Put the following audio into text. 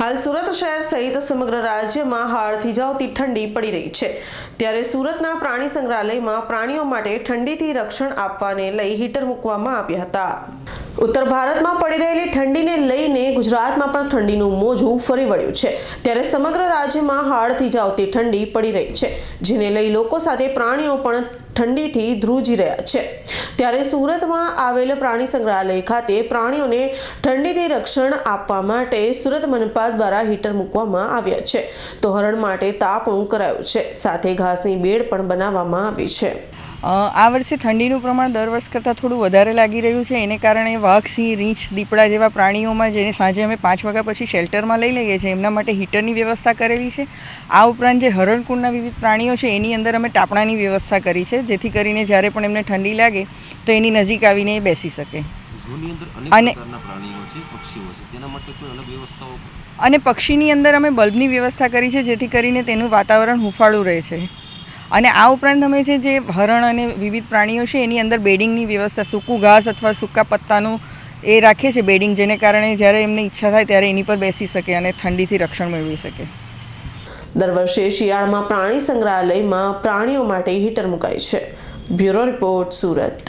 હાલ સુરત શહેર સહિત સમગ્ર રાજ્યમાં હાડથી જાવતી ઠંડી પડી રહી છે. ત્યારે સુરતના પ્રાણી સંગ્રહાલયમાં પ્રાણીઓ માટે ઠંડીથી રક્ષણ આપવાને લઈ હીટર મૂકવામાં આવ્યા હતા. ઉત્તર ભારતમાં પડી રહેલી ઠંડીને લઈને ગુજરાતમાં પણ ઠંડીનું મોજું ફરી વળ્યું છે. ત્યારે સમગ્ર રાજ્યમાં હાડથી જાવતી ઠંડી પડી રહી છે, જેને લઈ લોકો સાથે પ્રાણીઓ પણ ઠંડીથી ધ્રુજી રહ્યા છે. ત્યારે સુરતમાં આવેલ પ્રાણી સંગ્રહાલય ખાતે પ્રાણીઓને ઠંડીથી રક્ષણ આપવા માટે સુરત મનપા દ્વારા હીટર મૂકવામાં આવ્યા છે. તો હરણ માટે તાપણું કરાયું છે. સાથે ઘાસની બેડ પણ બનાવવામાં આવી છે. આ વર્ષે ઠંડીનું પ્રમાણ દર વર્ષ કરતાં થોડું વધારે લાગી રહ્યું છે. એને કારણે વાઘ સિંહ રીંછ દીપડા જેવા પ્રાણીઓમાં જેને સાંજે અમે પાંચ વાગ્યા પછી શેલ્ટરમાં લઈ લઈએ છીએ એમના માટે હીટરની વ્યવસ્થા કરેલી છે. આ ઉપરાંત જે હરણકુંડના વિવિધ પ્રાણીઓ છે એની અંદર અમે ટાપણાની વ્યવસ્થા કરી છે જેથી કરીને જ્યારે પણ એમને ઠંડી લાગે તો એની નજીક આવીને એ બેસી શકે. અને- અને પક્ષીની અંદર અમે બલ્બની વ્યવસ્થા કરી છે જેથી કરીને તેનું વાતાવરણ હુંફાળું રહે છે. અને આ ઉપરાંત અમે છે જે હરણ અને વિવિધ પ્રાણીઓ છે, એની અંદર બેડિંગની વ્યવસ્થા, સૂકું ઘાસ અથવા સૂકા પત્તાનું એ રાખીએ છીએ બેડિંગ જેને કારણે જ્યારે એમને ઈચ્છા થાય ત્યારે એની પર બેસી શકે અને ઠંડીથી રક્ષણ મેળવી શકે. દર વર્ષે શિયાળામાં પ્રાણી સંગ્રહાલયમાં પ્રાણીઓ માટે હીટર મુકાય છે. Bureau report, Surat.